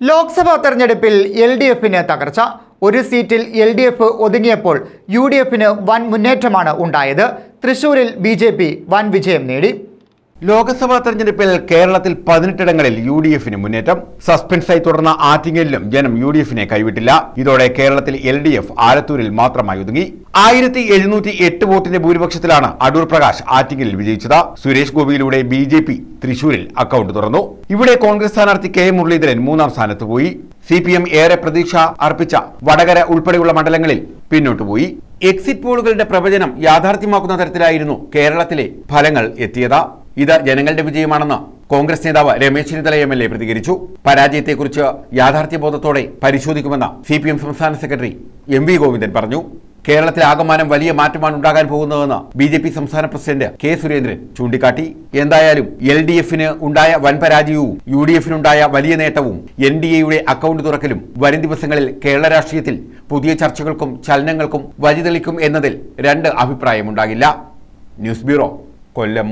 ലോക്സഭാ തെരഞ്ഞെടുപ്പിൽ L D എഫിന് തകർച്ച. ഒരു സീറ്റിൽ എൽ ഡി എഫ് ഒതുങ്ങിയപ്പോൾ യു ഡി എഫിന് വൻ മുന്നേറ്റമാണ് ഉണ്ടായത്. തൃശൂരിൽ ബി ജെ പി വൻ വിജയം നേടി. ലോക്സഭാ തെരഞ്ഞെടുപ്പിൽ കേരളത്തിൽ പതിനെട്ടിടങ്ങളിൽ യു ഡി എഫിന് മുന്നേറ്റം. സസ്പെൻസായി തുടർന്ന ആറ്റിങ്ങലിലും ജനം യു ഡി എഫിനെ കൈവിട്ടില്ല. ഇതോടെ കേരളത്തിൽ എൽ ഡി എഫ് ആലത്തൂരിൽ മാത്രമായി ഒതുങ്ങി. ആയിരത്തി എഴുന്നൂറ്റി എട്ട് വോട്ടിന്റെ ഭൂരിപക്ഷത്തിലാണ് അടൂർ പ്രകാശ് ആറ്റിങ്ങലിൽ വിജയിച്ചത്. സുരേഷ് ഗോപിയിലൂടെ ബി ജെ പി തൃശൂരിൽ അക്കൗണ്ട് തുറന്നു. ഇവിടെ കോൺഗ്രസ് സ്ഥാനാർത്ഥി കെ മുരളീധരൻ മൂന്നാം സ്ഥാനത്ത് പോയി. സി പി എം ഏറെ പ്രതീക്ഷ അർപ്പിച്ച വടകര ഉൾപ്പെടെയുള്ള മണ്ഡലങ്ങളിൽ പിന്നോട്ട് പോയി. എക്സിറ്റ് പോളുകളുടെ പ്രവചനം യാഥാർത്ഥ്യമാക്കുന്ന തരത്തിലായിരുന്നു കേരളത്തിലെ ഫലങ്ങൾ എത്തിയത്. ഇത് ജനങ്ങളുടെ വിജയമാണെന്ന് കോൺഗ്രസ് നേതാവ് Ramesh Chennithala M L A പ്രതികരിച്ചു. പരാജയത്തെക്കുറിച്ച് യാഥാർത്ഥ്യബോധത്തോടെ പരിശോധിക്കുമെന്ന് സി പി എം സംസ്ഥാന സെക്രട്ടറി എം വി ഗോവിന്ദൻ പറഞ്ഞു. കേരളത്തിൽ ആകമാനം വലിയ മാറ്റമാണ് ഉണ്ടാകാൻ പോകുന്നതെന്ന് ബി ജെ പി സംസ്ഥാന പ്രസിഡന്റ് കെ സുരേന്ദ്രൻ ചൂണ്ടിക്കാട്ടി. എന്തായാലും എൽ ഡി എഫിന് ഉണ്ടായ വൻ പരാജയവും യു ഡി എഫിനുണ്ടായ വലിയ നേട്ടവും എൻ ഡി എയുടെ അക്കൗണ്ട് തുറക്കലും വരും ദിവസങ്ങളിൽ കേരള രാഷ്ട്രീയത്തിൽ പുതിയ ചർച്ചകൾക്കും ചലനങ്ങൾക്കും വഴിതെളിക്കും എന്നതിൽ രണ്ട് അഭിപ്രായമുണ്ടാകില്ല. ന്യൂസ് ബ്യൂറോ കൊല്ലം.